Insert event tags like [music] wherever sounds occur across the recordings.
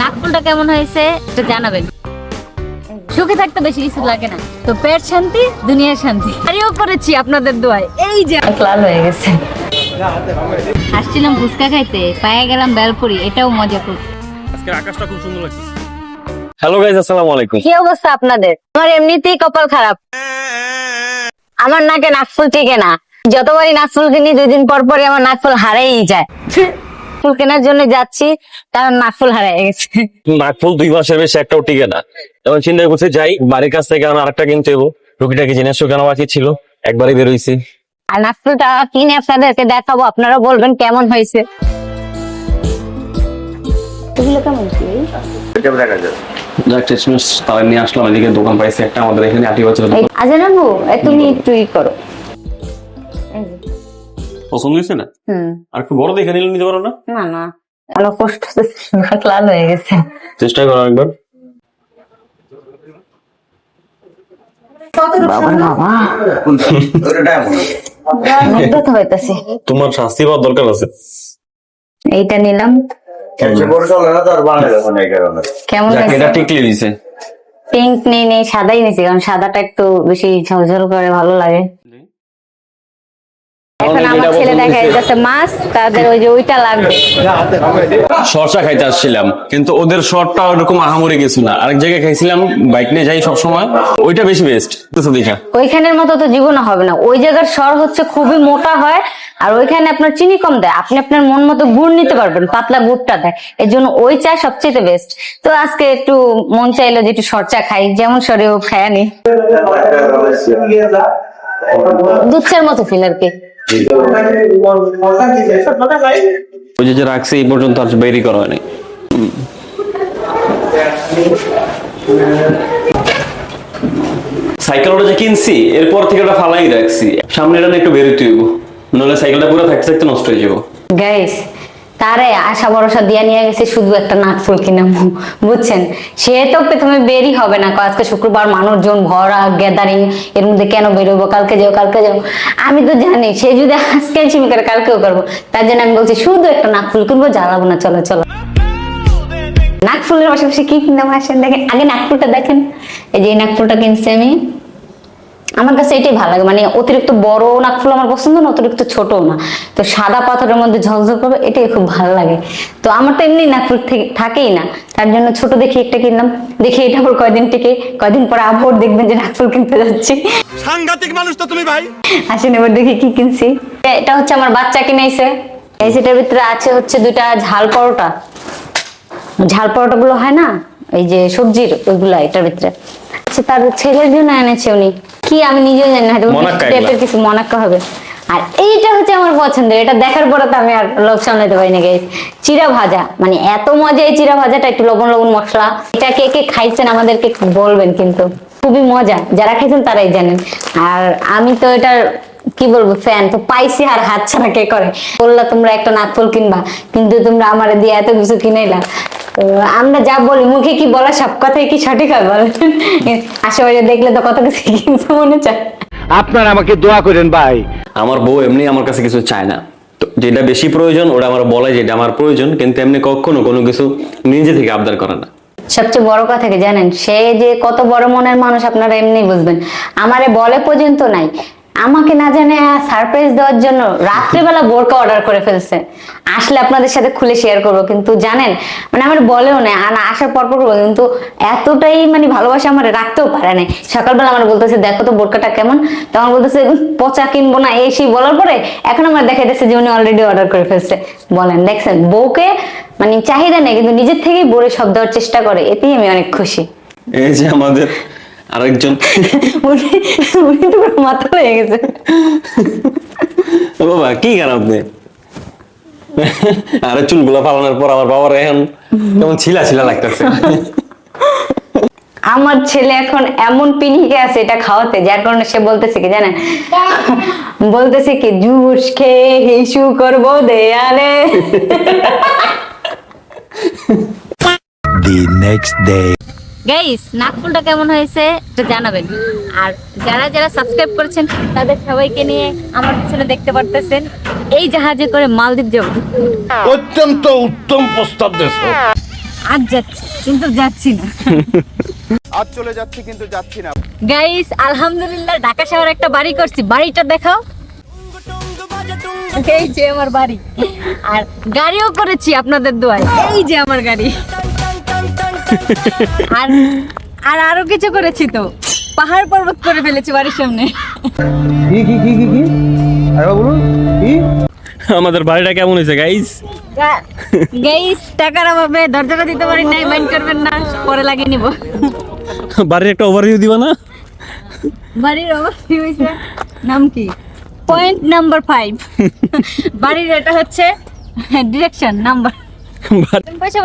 নাকফুলটা কেমন হয়েছে এটা জানাবেন। সুখে থাকতে বেশি কিছু লাগে না। তো পেট শান্তি দুনিয়ার শান্তি। আরেও করেছি আপনাদের দোয়ায়। এই যে লাল হয়ে গেছে। আসছিলাম ফুচকা খাইতে পায়ে গেলাম বেলপুরি এটাও মজা করছি আজকে আকাশটা খুব সুন্দর লাগছে। হ্যালো গাইজ আসসালামু আলাইকুম। কি অবস্থা আপনাদের? আমার এমনিতেই কপাল খারাপ। আমার নাকে নাকফুল টিকে না। যতবারই নাকফুল কিনি দুই দিন পর পরই আমার নাকফুল হারাই যায়। ফুল কেনার জন্য যাচ্ছি তার নাকফুল হারাই গেছে। নাকফুল দুই মাসের বেশি একটাও টিকে না। তখন চিন্তা করছে যাই বাড়ির কাছ থেকে আমি আরেকটা কিনতে হব। রুগীটাকে জিনিস কেন বাকি ছিল? একবারই বেরোইছি। আর নাকফুলটা কিনে আপনাদেরকে দেখাবো আপনারা বলবেন কেমন হয়েছে। এগুলো কেমন কি? নিয়ে আসলাম এদিকে দোকান পাইছি একটা আমাদের এখানে আটি বছর। এই আজান আবু তুমি একটু ই করো। পছন্দ হয়েছে না? আর একটু বড় দেখে নিলে নিতে পারো না? না না। অনেক কষ্ট [laughs] লাল হয়ে গেছে। চেষ্টা করো একবার। বাবা বাবা মুগ্ধ তো হইতাছি। তোমার শাস্তি পাওয়ার দরকার আছে। এইটা নিলাম। কেমন? টিকলি পিঙ্ক নেই নেই সাদাই নিছি কারণ সাদাটা একটু বেশি ঝলঝল করে ভালো লাগে। এখন আমার ছেলে দেখা যাচ্ছে মাছ তাদের ওই যে ওইটা লাগবে। শর্টটা খাইতে আসছিলাম কিন্তু ওদের শর্টটা ওরকম আহামরি কিছু না। আরেক জায়গায় খাইছিলাম বাইক নিয়ে যাই সব সময় ওইটা বেশি বেস্ট দেখা ওইখানের মতো তো জীবনে হবে না। ওই জায়গার স্বর হচ্ছে খুবই মোটা হয় আর ওইখানে আপনার চিনি কম দেয়। আপনি আপনার মন মতো গুড় নিতে পারবেন পাতলা গুড়টা দেয়। এর জন্য ওই চা সবচেয়ে বেস্ট তো আজকে একটু মন চাইলো যে একটু সর চা খাই যেমন সরে ও খায়ানি দুধ চার মতো ফিল আর কি। ওই যে রাখছে, এই পর্যন্ত আর বেরি করা হয়নি। সাইকেলটা যে কিনছি, এরপর থেকে ওটা ফালাই রাখছি। সামনে এটা একটু বেরোতে হইব। নাহলে সাইকেলটা পুরো থাকতে থাকতে নষ্ট হয়ে যাব। গাইস তারে আশা ভরসা দিয়ে নিয়ে গেছে, শুধু একটা নাকফুল কিনা বুঝছেন? সে তো প্রথমে বেরই হবে না আজকে শুক্রবার মানুষজন ভরা গ্যাদারিং এর মধ্যে কেন বেরোবো, কালকে যাও কালকে যাও? আমি তো জানি, সে যদি আজকে চিমি করে কালকেও করব। তার জন্য আমি বলছি, শুধু একটা নাকফুল কিনবো, জ্বালাবো না, চলো চলো। নাকফুলের পাশাপাশি কি কিনলাম আসেন দেখেন। আগে নাকফুলটা দেখেন। এই যে নাকফুলটা কিনছি আমি। আমার কাছে এটাই ভালো লাগে। মানে অতিরিক্ত বড় নাকফুল আমার পছন্দ না অতিরিক্ত ছোট না। তো সাদা পাথরের মধ্যে ঝলঝল করবে এটাই খুব ভালো লাগে। তো আমার তো এমনি নাকফুল থেকে- থাকেই না। তার জন্য ছোট দেখি একটা কিনলাম। দেখি এটা আবার কয়দিন টিকে। কয়দিন পরে আবার দেখবেন যে নাকফুল কিনতে যাচ্ছি। সাংঘাতিক মানুষ তো তুমি ভাই। আসেন এবার দেখি কি কিনছি। এটা হচ্ছে আমার বাচ্চা কিনেছে এই সেটার ভিতরে আছে হচ্ছে দুইটা ঝাল পরোটা। ঝাল পরোটা গুলো হয় না? এই যে সবজির ওইগুলা এটার ভিতরে। আচ্ছা তার ছেলের জন্য এনেছে উনি। কি আমি নিজেও জানি না টাইপের কিছু মনাক্কা হবে। আর এইটা হচ্ছে আমার পছন্দের এটা দেখার পরে তো আমি আর লোভ সামলাতে পারি না। চিরা ভাজা মানে এত মজা এই চিরা ভাজাটা একটু লবণ লবণ মশলা এটা কে কে খাইছেন আমাদেরকে বলবেন কিন্তু খুবই মজা যারা খাইছেন তারাই জানেন। আর আমি তো এটার কি বলব ফ্যান তো পাইছি আর হাত ছাড়া কে করে? বললা তোমরা একটা নাকফল কিনবা কিন্তু তোমরা আমার দিয়ে এত কিছু কিনাইলা। তো আমরা যা বলি মুখে কি বলা সব কথাই কি সঠিক হয় বলেন? আশেপাশে দেখলে তো কত কিছু কিনতে মনে চায়। আপনার আমাকে দোয়া করেন ভাই। আমার বউ এমনি আমার কাছে কিছু চায় না। তো যেটা বেশি প্রয়োজন ওটা আমার বলে যেটা আমার প্রয়োজন কিন্তু এমনি কখনো কোনো কিছু নিজে থেকে আবদার করে না। সবচেয়ে বড় কথা কি জানেন? সে যে কত বড় মনের মানুষ আপনারা এমনি বুঝবেন। আমারে বলে পর্যন্ত নাই। আমাকে না জানে সারপ্রাইজ দেওয়ার জন্য রাত্রেবেলা বোরকা অর্ডার করে ফেলছে। আসলে আপনাদের সাথে খুলে শেয়ার করব, কিন্তু জানেন মানে আমার বলেও না আর আসার পর পর কিন্তু এতটাই মানে ভালোবাসা আমার রাখতেও পারে নাই। সকালবেলা আমার বলতেছে, দেখো তো বোরকাটা কেমন? তখন বলতেছে, পচা কিনবো না। এই সেই বলার পরে এখন আমার দেখা যাচ্ছে যে উনি অলরেডি অর্ডার করে ফেলছে। বলেন, দেখছেন, বউকে মানে চাহিদা নেই, কিন্তু নিজের থেকেই বলে সব দেওয়ার চেষ্টা করে, এতেই আমি অনেক খুশি। এই যে আমাদের আরেকজন। উনি উনি তো মাথা হয়ে গেছে। বাবা কি গান আপনি? আরে চুলগুলা ফালানোর পর আমার বাবার এখন কেমন ছিলা ছিলা লাগতেছে। আমার ছেলে এখন এমন পিনিকে আছে এটা খাওয়াতে যার কারণে সে বলতেছে কি জানেন? বলতেছে কি জুস খেয়ে হিসু করব দেয়ালে। দি নেক্সট ডে গাইস নাকফুলটা কেমন হয়েছে এটা জানাবেন। আর যারা যারা সাবস্ক্রাইব করেছেন তাদের সবাইকে নিয়ে আমার পিছনে দেখতে পারতেছেন। এই জাহাজে করে মালদ্বীপ যাব। অত্যন্ত উত্তম প্রস্তাব দেশ আজ যাচ্ছি কিন্তু যাচ্ছি না। আজ চলে যাচ্ছি কিন্তু যাচ্ছি না। গাইস আলহামদুলিল্লাহ ঢাকা শহরে একটা বাড়ি করছি। বাড়িটা দেখাও। এই যে আমার বাড়ি। আর গাড়িও করেছি আপনাদের দোয়ায়। এই যে আমার গাড়ি। আর আর আরও কিছু করেছি তো। পাহাড় পর্বত করে ফেলেছি বাড়ির সামনে। কি কি কি কি কি? আরে বলুন কি? আমাদের বাড়িটা কেমন হয়েছে গাইস গাইস টাকার অভাবে দরজাটা দিতে পারি নাই মাইন্ড করবেন না পরে লাগিয়ে নিব। বাড়ির একটা ওভারভিউ দিবা না? বাড়ির অবস্থা হয়েছে নাম কি? পয়েন্ট নাম্বার ফাইভ বাড়ির এটা হচ্ছে ডিরেকশন নাম্বার।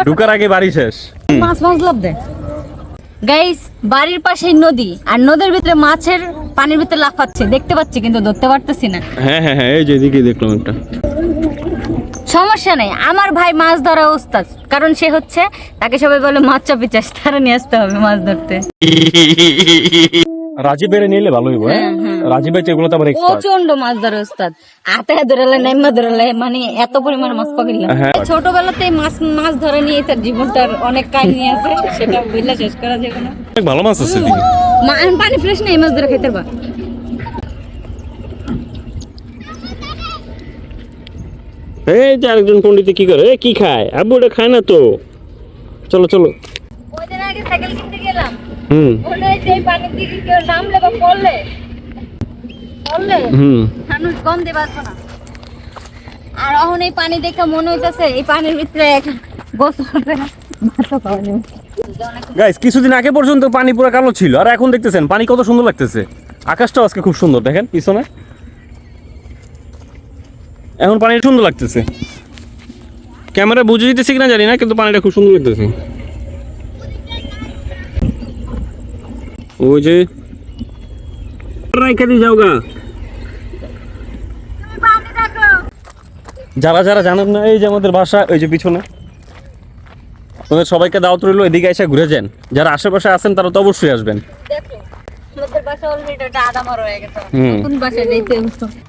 ঢুকার আগে বাড়ি শেষ। মাছ মাছ লাভ দেয় গাইস বাড়ির পাশেই নদী আর নদীর ভিতরে মাছের পানির ভিতরে লাফাচ্ছে দেখতে পাচ্ছি কিন্তু ধরতে পারতেছি না। হ্যাঁ হ্যাঁ হ্যাঁ এই যে এদিকে দেখলাম একটা। সমস্যা নেই। আমার ভাই মাছ ধরা ওস্তাদ কারণ সে হচ্ছে তাকে সবাই বলে মাছ চাপি চাষ তারা নিয়ে আসতে হবে মাছ ধরতে। রাজীব বেড়ে নিলে ভালো হইব হ্যাঁ? রাজীব ভাই তো এগুলো তো প্রচণ্ড মাছ ধরে ওস্তাদ। আতে ধরালে নাইমা ধরালে মানে এত পরিমাণ মাছ পাকিলাম হ্যাঁ। ছোটবেলাতে মাছ মাছ ধরে নিয়ে তার জীবনটার অনেক কাহিনী আছে সেটা বললে শেষ করা যাবে না। অনেক ভালো মাছ আছে মা পানি ফ্রেশ নেই মাছ ধরে খেতে পার এই যে আরেকজন পণ্ডিতে কি করে? কি খায়? আব্বু ওটা খায় না তো? চলো চলো ওই দিন আগে সাইকেল কিনতে গেলাম হুম। বলে যে দিকে কেউ নামলে বা পড়লে পড়লে হুম। মানুষ গম দিয়ে না। আর এখন এই পানি দেখে মনে হইতেছে এই পানির ভিতরে একটা গোসল হবে না ভাতও খাওয়া যাবে। গাইস কিছুদিন আগে পর্যন্ত পানি পুরো কালো ছিল আর এখন দেখতেছেন পানি কত সুন্দর লাগতেছে। আকাশটাও আজকে খুব সুন্দর দেখেন পিছনে। এখন পানি সুন্দর লাগতেছে। ক্যামেরা বুঝে দিতেছি কিনা জানি না কিন্তু পানিটা খুব সুন্দর লাগতেছে। ওই যে রাইখা দিয়ে যাও গা যারা যারা জানেন না এই যে আমাদের বাসা ওই যে পিছনে। আপনাদের সবাইকে দাওয়াত রইল এদিকে এসে ঘুরে যান। যারা আশেপাশে আছেন তারা তো অবশ্যই আসবেন। হয়ে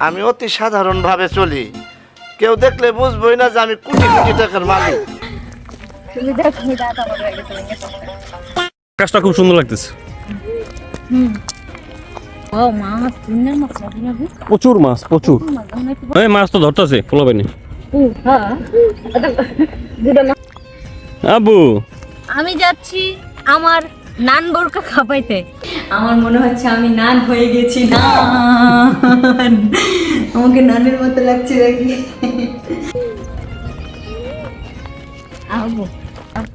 আমি অতি সাধারণভাবে চলি। কেউ দেখলে বুঝবই না যে আমি কোটি কোটি টাকার মালিক। তুমি দেখো এটা আদা মার হয়ে গেছে আকাশটা খুব সুন্দর লাগতেছে। প্রচুর মাছ প্রচুর। এই মাছ তো ধরতেছে পোলাবে নি ও দুটো মাছ আবু আমি যাচ্ছি আমার নান বোরকা খাপাইতে। আমার মনে হচ্ছে আমি নান হয়ে গেছি না আমাকে নানের মতো লাগছে দেখি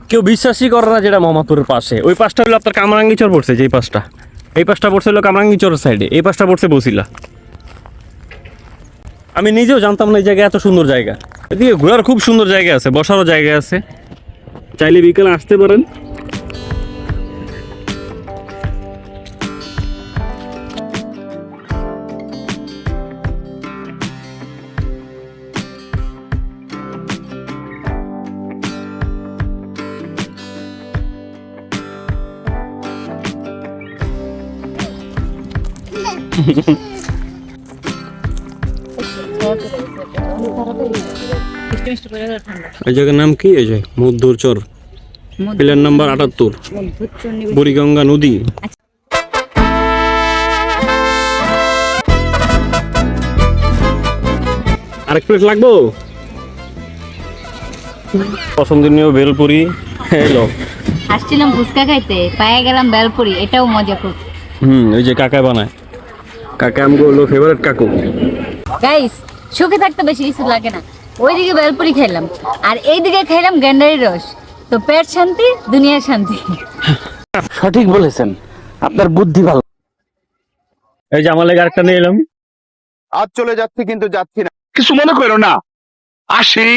কেউ বিশ্বাসই করে না যেটা মোহাম্মদপুরের পাশে। ওই পাশটা হলো আপনার কামরাঙ্গি চর পড়ছে যেই পাশটা। এই পাশটা পড়ছে লোক আমরাঙ্গিচর সাইডে, এই পাশটা পড়ছে বসিলা। আমি নিজেও জানতাম না এই জায়গা এত সুন্দর জায়গা। এদিকে ঘোরার খুব সুন্দর জায়গা আছে, বসারও জায়গা আছে। চাইলে বিকেলে আসতে পারেন। এই জায়গার নাম কি? এই যে মধ্যর চর পিলার নাম্বার আটাত্তর। বুড়িগঙ্গা নদী। আরেক প্লেট লাগবো? পছন্দনীয় বেলপুরি এলো আসছিলাম ফুচকা খাইতে পায়ে গেলাম বেলপুরি এটাও মজা খুব। হুম ওই যে কাকা বানায়। কাকা আমগো হলো ফেভারিট কাকু? গাইস সুখে থাকতে বেশি কিছু লাগে না। ওইদিকে বেলপুরি খাইলাম। আর এইদিকে খেলাম গেন্ডারি রস। তো পেট শান্তি দুনিয়ার শান্তি। সঠিক বলেছেন। আপনার বুদ্ধি ভালো। এই যে আমার লেগে আরেকটা নিয়ে এলাম। আজ চলে যাচ্ছি কিন্তু যাচ্ছি না। কিছু মনে করো না। আসি।